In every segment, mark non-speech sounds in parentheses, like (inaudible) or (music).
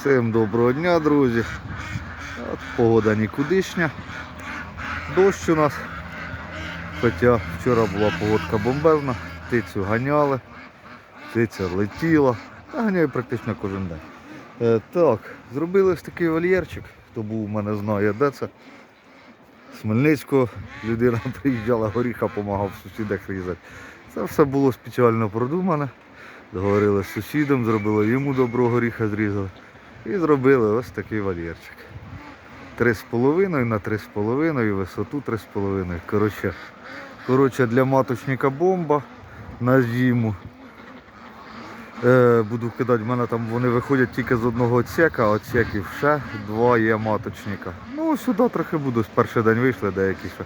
Всім доброго дня, друзі. От погода нікудишня. Дощ у нас. Хоча вчора була погодка бомбезна, птицю ганяли, птиця летіла. Та ганяю практично кожен день. Е, так, зробили ось такий вольєрчик. Хто був у мене знає, де це. З Хмельницького людина (laughs) приїжджала, горіха допомагав сусідах різати. Це все було спеціально продумане. Договорили з сусідом, зробили йому доброго горіха зрізали. І зробили ось такий вольєрчик. Три з половиною на три з половиною, висоту три з половиною. Коротше, коротше, для маточника бомба на зиму. Е, буду кидати, в мене там вони виходять тільки з одного отсека, а отсеків ще два є маточника. Ну сюди трохи буду, з перший день вийшли, деякі ще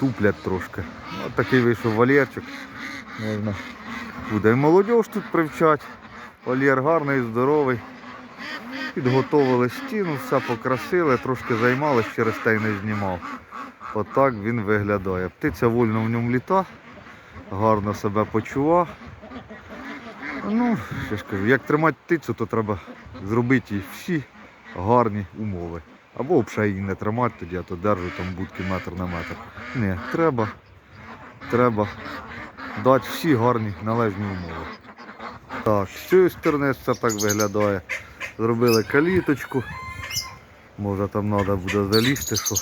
туплять трошки. Ось такий вийшов вольєрчик. Можна буде і молодь тут привчать. Вольєр гарний, здоровий. Підготовили стіну, все покрасили, трошки займалися, через те й не знімав. Отак він виглядає. Птиця вольно в ньому літа, гарно себе почував. Ну, що ж кажу, як тримати птицю, то треба зробити їй всі гарні умови. Або взагалі її не тримати тоді, а то держу там будки метр на метр. Ні, треба, треба дати всі гарні належні умови. Так, з цієї сторони це так виглядає. Зробили каліточку. Може там треба буде залізти, що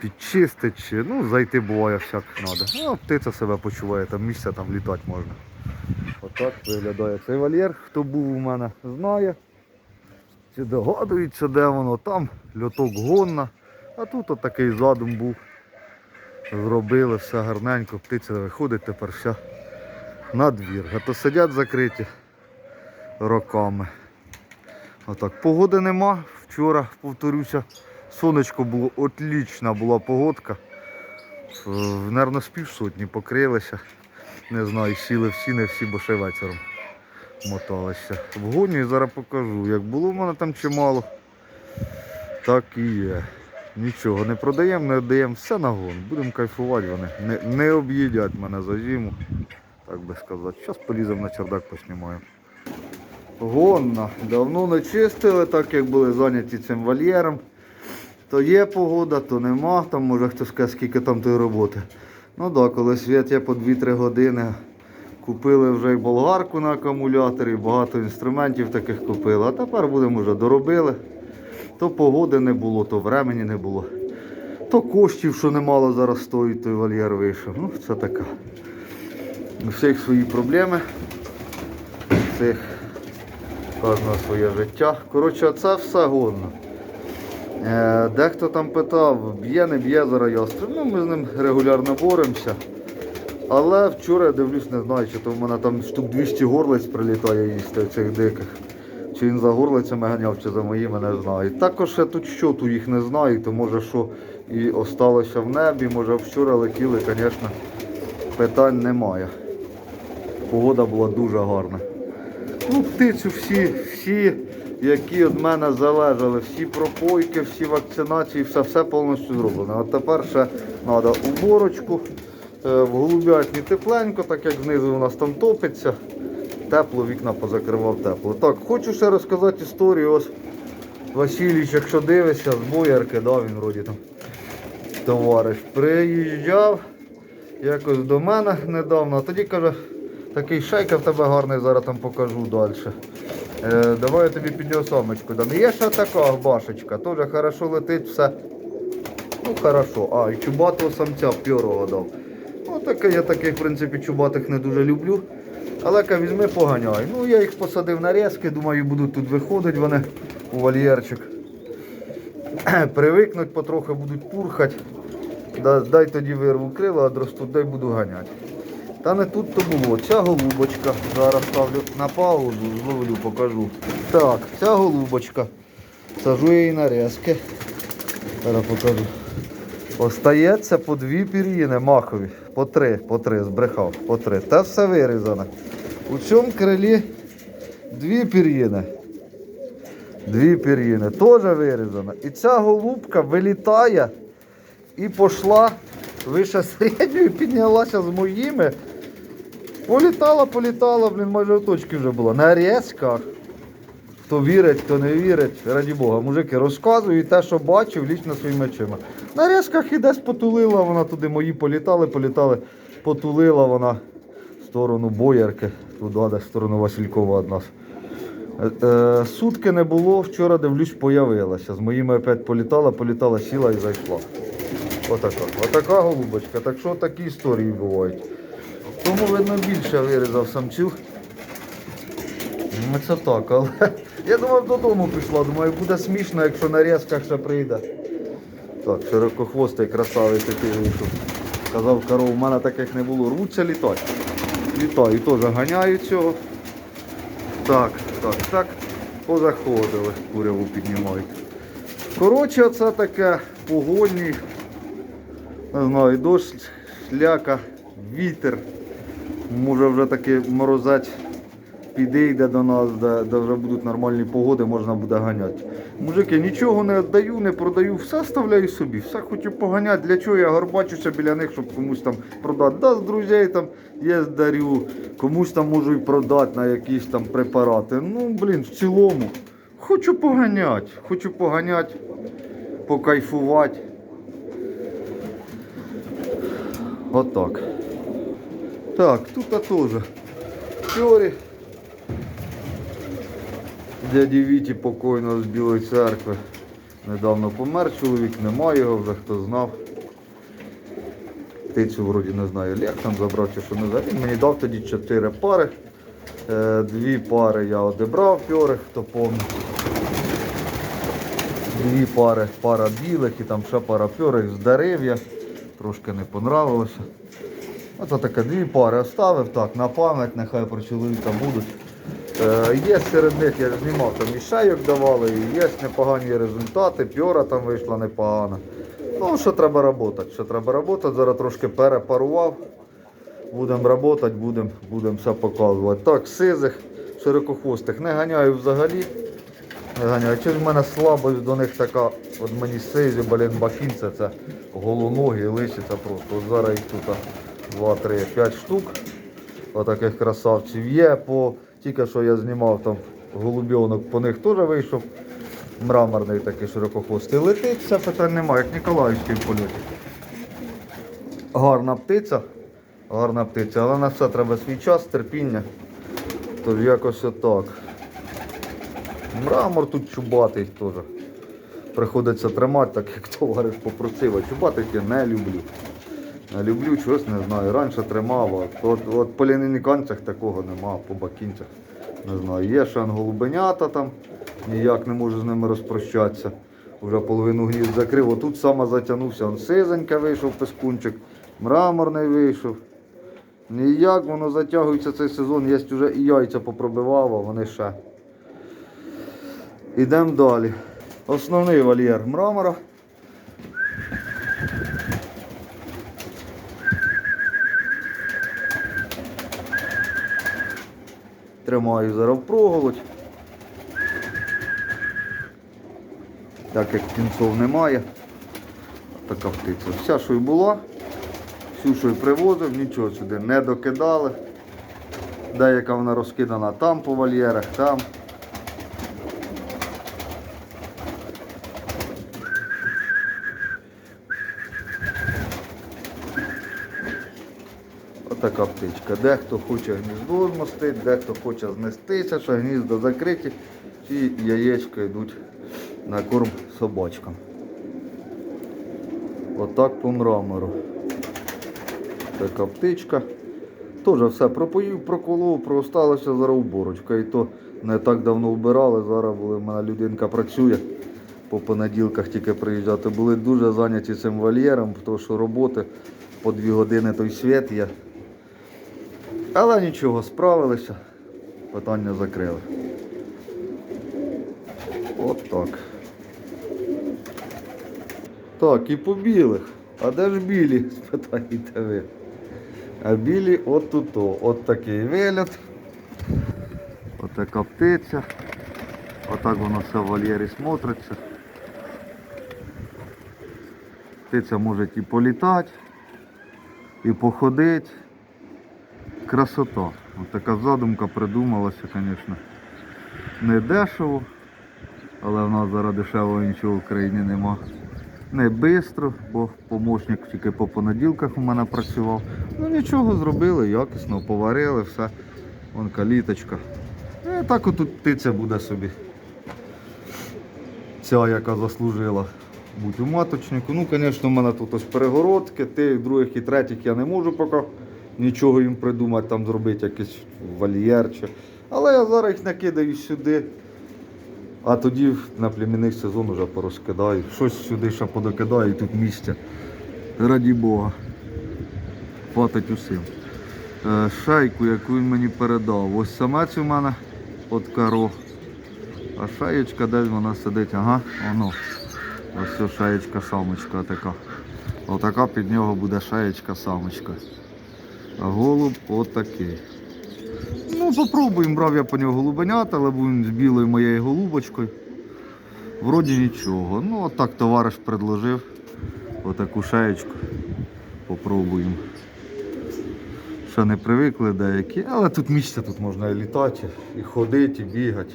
підчистити, чи ну зайти буває всяк треба. Ну, птиця себе почуває, там місця там літати можна. Отак виглядає цей вольєр. Хто був у мене, знає. Чи догадується, де воно, там льоток гонна. А тут отакий задум був. Зробили все гарненько, птиця виходить тепер вся на двір. А то сидять закриті роками. Отак. Погоди нема. Вчора, повторюся, сонечко було отлічна була погодка. Е, Наверно, з півсотні покрилися. Не знаю, сіли всі, не всі, бо ще вечором моталися. Вгоню і зараз покажу. Як було в мене там чимало, так і є. Нічого не продаємо, не віддаємо, все на гон. Будемо кайфувати вони. Не, не об'їдять мене за зиму, так би сказати. Зараз поліземо на чердак поснімаємо. Гонна. Давно не чистили, так як були зайняті цим вольєром. То є погода, то нема. Там може хтось скаже, скільки там тої роботи. Ну так, коли світ є по 2-3 години. Купили вже і болгарку на акумуляторі, багато інструментів таких купили. А тепер будемо вже доробили. То погоди не було, то времени не було. То коштів, що немало зараз стоїть, той вольєр вийшов. Ну, це така. У всіх свої проблеми. Всіх кожного своє життя. Коротше, це все годно. Е, Дехто там питав, б'є, не б'є зараз ястреб. Ну, ми з ним регулярно боремося. Але вчора я дивлюсь, не знаю, чи то в мене там штук 200 горлиць прилітає їсти цих диких. Чи він за горлицями ганяв, чи за моїми, не знаю. Також я тут щоту їх не знаю, то може що і осталося в небі, може вчора летіли, звісно, питань немає. Погода була дуже гарна. Ну, птицю всі, всі, які від мене залежали, всі пропойки, всі вакцинації, все, все повністю зроблено. А тепер ще треба уборочку. Е, В голубятні тепленько, так як знизу у нас там топиться. Тепло, вікна позакривав тепло. Так, хочу ще розказати історію. Ось Васильович, якщо дивишся, з боярки, да, він вроді там товариш, приїжджав якось до мене недавно, а тоді каже, такий шейка в тебе гарний, зараз там покажу далі. Е, давай я тобі під нього самочку дам. Є ще така башечка, теж хорошо летить все. Ну хорошо. А, і чубатого самця пьорого дав. Ну таке, я таких, в принципі, чубатих не дуже люблю. Але ка візьми поганяй. Ну я їх посадив на резки, думаю, будуть тут виходити вони у вольєрчик. (clears throat) Привикнуть, потрохи будуть пурхати. Дай тоді вирву крила, одростуть, дай буду ганяти. Та не тут то було. Ця голубочка. Зараз ставлю на паузу, зловлю, покажу. Так, ця голубочка. Сажу її на резки. Зараз покажу. Остається по дві пір'їни махові. По три, по три, збрехав, по три. Та все вирізане. У цьому крилі дві пір'їни. Дві пір'їни. Теж вирізано. І ця голубка вилітає і пішла вище середньої, піднялася з моїми. Політала, політала, блін, майже в точці вже була. На резках. Хто вірить, хто не вірить, раді Бога. Мужики, розказую те, що бачив лічно своїми очима. На різках і десь потулила вона туди, мої політали, політали, потулила вона в сторону Боярки, туди, десь в сторону Василькова від нас. Е, е, Сутки не було, вчора дивлюсь, появилася. З моїми опять політала, політала, сіла і зайшла. Отака. Отака голубочка. Так що такі історії бувають. Тому, видно, більше вирізав самців. Ну, це так, але (laughs) я думав, додому пішла. Думаю, буде смішно, якщо на різках ще прийде. Так, широкохвостий красавець такий вийшов. Казав, коров, у мене таких не було. Рвуться літати. Літаю, теж ганяю цього. Так, так, так. Позаходили, куряву піднімають. Коротше, це таке погонні. Не знаю, дощ, шляка, вітер. Може вже таки морозець підійде до нас, де, де вже будуть нормальні погоди, можна буде ганяти. Мужики, нічого не віддаю, не продаю, все ставляю собі, все хочу поганяти. Для чого я горбачуся біля них, щоб комусь там продати. Да, з друзей там є дарю, комусь там можу і продати на якісь там препарати. Ну, блін, в цілому. Хочу поганяти, хочу поганяти, покайфувати. Отак. Так, тут а теж. Фьорі. Дяді Віті покойно з Білої церкви. Недавно помер чоловік, немає його вже, хто знав. Птицю вроді не знаю, Олег там забрав чи що не знаю. Він мені дав тоді чотири пари. Е, Дві пари я одібрав пьори, хто пам'ятає. Дві пари, пара білих і там ще пара пьорих здарив я. Трошки не понравилося. Оце таке дві пари оставив, так, на пам'ять, нехай про чоловіка будуть. Е, є серед них, я ж знімав, там і шейок давали, і є непогані результати, пьора там вийшла непогана. Ну, що треба працювати, що треба працювати, зараз трошки перепарував. Будемо працювати, будемо будем все показувати. Так, сизих, широкохвостих не ганяю взагалі. Не ганяю. Чи в мене слабость до них така, от мені сизі, блін, бакінця, це голоногі, лисиця просто. От зараз їх тут 2, 3, 5 штук. Отаких красавців є. По, тільки що я знімав там голубьонок, по них теж вийшов. Мраморний такий широкохвостий. Летить, все питань немає, як Ніколаївський польоті. Гарна птиця, гарна птиця, але на все треба свій час, терпіння. Тож якось отак. Мрамор тут чубатий теж. Приходиться тримати, так як товариш попросив. А чубатих я не люблю. Люблю, чогось не знаю. Раніше тримав, а от, от по лінійканцях такого нема, по бакінцях. Не знаю. Є ще голубенята там, ніяк не можу з ними розпрощатися. Вже половину гнізд закрив. Отут саме затягнувся. Он сизенька вийшов пескунчик, мраморний вийшов. Ніяк воно затягується цей сезон, є вже і яйця попробивав, а вони ще. Ідемо далі. Основний вольєр мрамора. Тримаю зараз проголодь. Так як кінцов немає. Така птиця. Вся, що й була, всю, що й привозив, нічого сюди не докидали. Деяка вона розкидана там по вольєрах, там. Отака птичка. Дехто хоче гніздо змостити, дехто хоче знестися, що гніздо закриті, і яєчка йдуть на корм собачкам. Отак по мрамору. Така птичка. Теж все пропоїв, проколов, проосталося зараз уборочка. І то не так давно вбирали. Зараз в мене людинка працює. По понеділках тільки приїжджати. Були дуже зайняті цим вольєром, тому що роботи по дві години той світ є. Але нічого, справилися, питання закрили. От так. Так, і по білих. А де ж білі? (laughs) Спитаєте ви. А білі от тут. От такий виліт. От така птиця. Отак воно все в вольєрі смотриться. Птиця може і політати, і походити. Красота. Ось така задумка придумалася, звісно. не дешево, але в нас зараз дешевого нічого в країні нема. Не швидко, бо помощник тільки по понеділках у мене працював. Ну нічого зробили, якісно, поварили, все. Вон каліточка. І так отут птиця буде собі. Ця, яка заслужила бути у маточнику. Ну, звісно, в мене тут ось перегородки, тих, других і третіх я не можу поки нічого їм придумати, там зробити якийсь вольєр. Чи... Але я зараз їх накидаю сюди. А тоді на племінний сезон вже порозкидаю. Щось сюди ще подокидаю, і тут місця. Раді Бога. Хватить усім. Е, Шайку, яку він мені передав. Ось самець у мене от каро. А шаєчка десь вона сидить. Ага, воно. Ось шаєчка самочка така. Отака під нього буде шаєчка самочка. А голуб отакий. Ну, попробуємо, брав я по нього голубенят, але був з білою моєю голубочкою. Вроді нічого. Ну, от так товариш предложив. Отаку шаєчку. Попробуємо. Ще не привикли деякі, але тут місця тут можна і літати, і ходити, і бігати.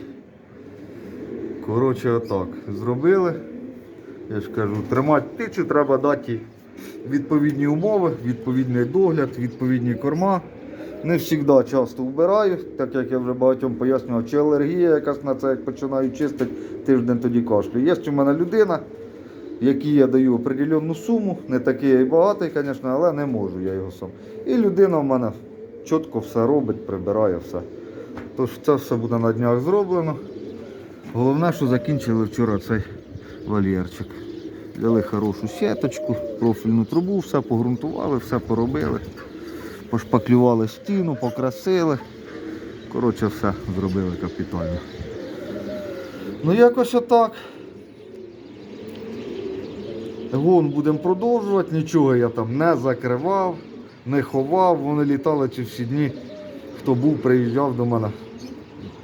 Коротше, отак. Зробили. Я ж кажу, тримати птицю треба дати відповідні умови, відповідний догляд, відповідні корма. Не завжди часто вбираю, так як я вже багатьом пояснював, чи алергія якась на це, як починаю чистити, тиждень тоді кашлю. Є у мене людина, якій я даю определенну суму, не такий й багатий, звісно, але не можу я його сам. І людина в мене чітко все робить, прибирає все. Тож це все буде на днях зроблено. Головне, що закінчили вчора цей вольєрчик. Взяли хорошу сіточку, профільну трубу, все погрунтували, все поробили. Пошпаклювали стіну, покрасили. Коротше, все зробили капітально. Ну якось отак. Гон будемо продовжувати, нічого я там не закривав, не ховав, вони літали ці всі дні. Хто був, приїжджав до мене,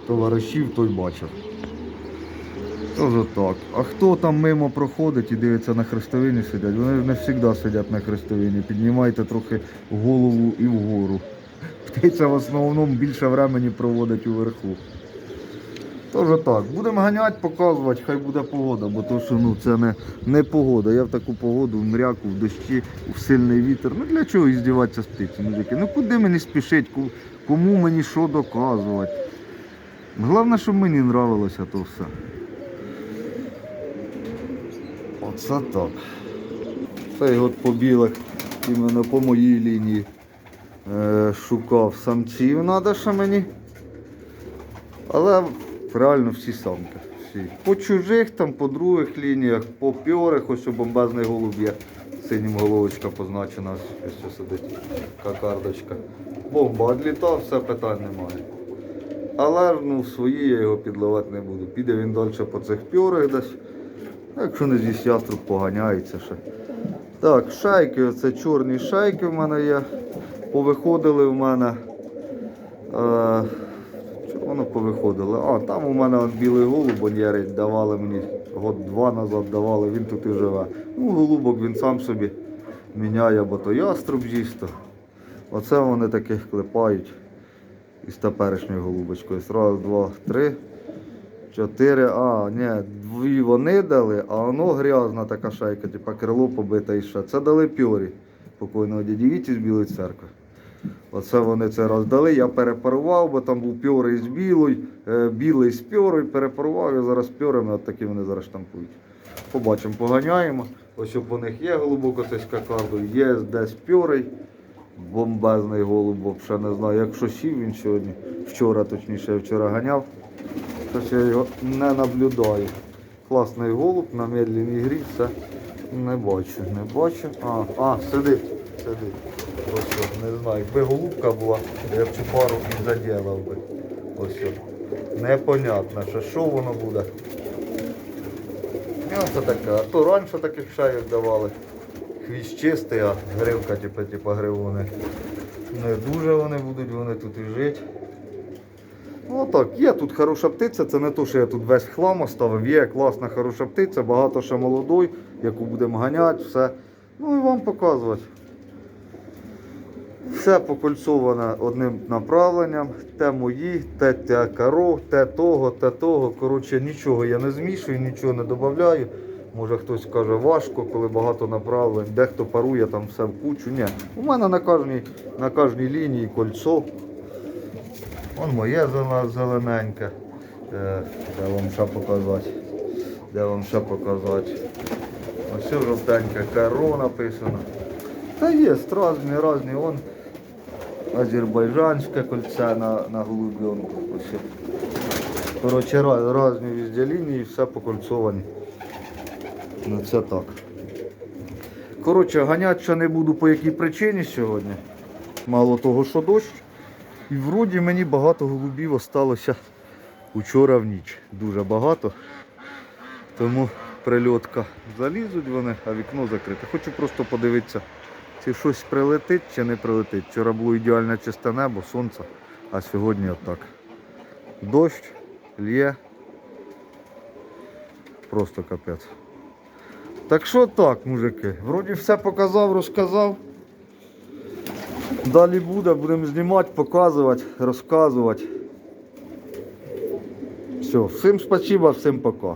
товаришів, той бачив. Тож так. А хто там мимо проходить і дивиться на хрестовині сидять, вони не завжди сидять на хрестовині. Піднімайте трохи голову і вгору. Птиця в основному більше времени проводить уверху. Тож так, будемо ганяти, показувати, хай буде погода, бо то, що ну, це не, не погода. Я в таку погоду, в мряку, в дощі, в сильний вітер. Ну для чого іздіватися з птиці? мужики? Ну куди мені спішить, кому мені що доказувати? Головне, щоб мені нравилося то все. Оце. Цей от побілих іменно по моїй лінії е, шукав самців треба ще мені. Але реально всі самки. Всі. По чужих, там, по других лініях, по пьорих, ось що бомбезний голуб є. Синім головочка позначена, що сидить кокардочка. Бомба відлітав, все питань немає. Але ну, свої я його підливати не буду. Піде він далі по цих пьорих десь. Якщо не з'їсть яструб, поганяється ще. Так, шайки, оце чорні шайки в мене є. Повиходили в мене. Е, воно повиходило? А, там у мене от білий голуб ярить, давали мені год два назад давали, він тут і живе. Ну, голубок він сам собі міняє, бо то яструб з'їсть. Оце вони таких клепають із теперішньою голубочкою. Раз, два, три. Чотири, а, ні, дві вони дали, а воно грязна така шайка, типа крило побите і ще. Це дали пьорі покойного дяді Віті з Білої церкви. Оце вони це роздали. Я перепарував, бо там був пьорий з білою, е, білий з пьорою, перепарував, я зараз пьорами, от такі вони зараз штампують. Побачимо, поганяємо. Ось у них є голубок оцей з є десь пьорий, бомбезний голуб, взагалі не знаю. Якщо сів він сьогодні, вчора точніше, я вчора ганяв. Щось я його не наблюдаю. Класний голуб на медленній грі, не бачу, не бачу. А, а, сидить, сидить. Ось, не знаю, якби голубка була, я б цю пару і заділав би. Ось. Непонятно, що, що воно буде. Це таке. А то раніше таких шаїв давали. Хвіст чистий, а гривка, типу, типу гривони. Не дуже вони будуть, вони тут і жити. Ну так, є тут хороша птиця, це не то, що я тут весь хлам оставив, є класна хороша птиця, багато ще молодой, яку будемо ганяти, все. Ну і вам показувати. Все покольцоване одним направленням. Те мої, те те коров, те того, те того. Коротше, нічого я не змішую, нічого не додаю. Може хтось каже важко, коли багато направлень, дехто парує там все в кучу. Ні. У мене на кожній, на кожній лінії кольцо. Вон моє зеле- зелененьке. Е, Де вам ще показати? Де вам ще показати? Ось все жовтеньке, каро написано. Та є, різні, різні. Вон азербайджанське кольце на, на голубенку. Коротше, різні везде лінії, все покольцовані. Ну це так. Коротше, ганять ще не буду по якій причині сьогодні. Мало того, що дощ. І вроді мені багато голубів осталося учора в ніч. Дуже багато. Тому прильотка залізуть вони, а вікно закрите. Хочу просто подивитися, чи щось прилетить, чи не прилетить. Вчора було ідеальне чисте небо, сонце, а сьогодні отак. Дощ, лє. Просто капець. Так що так, мужики, вроді все показав, розказав. Далі буде, будемо знімати, показувати, розказувати. Все, всім спасибо, всім пока.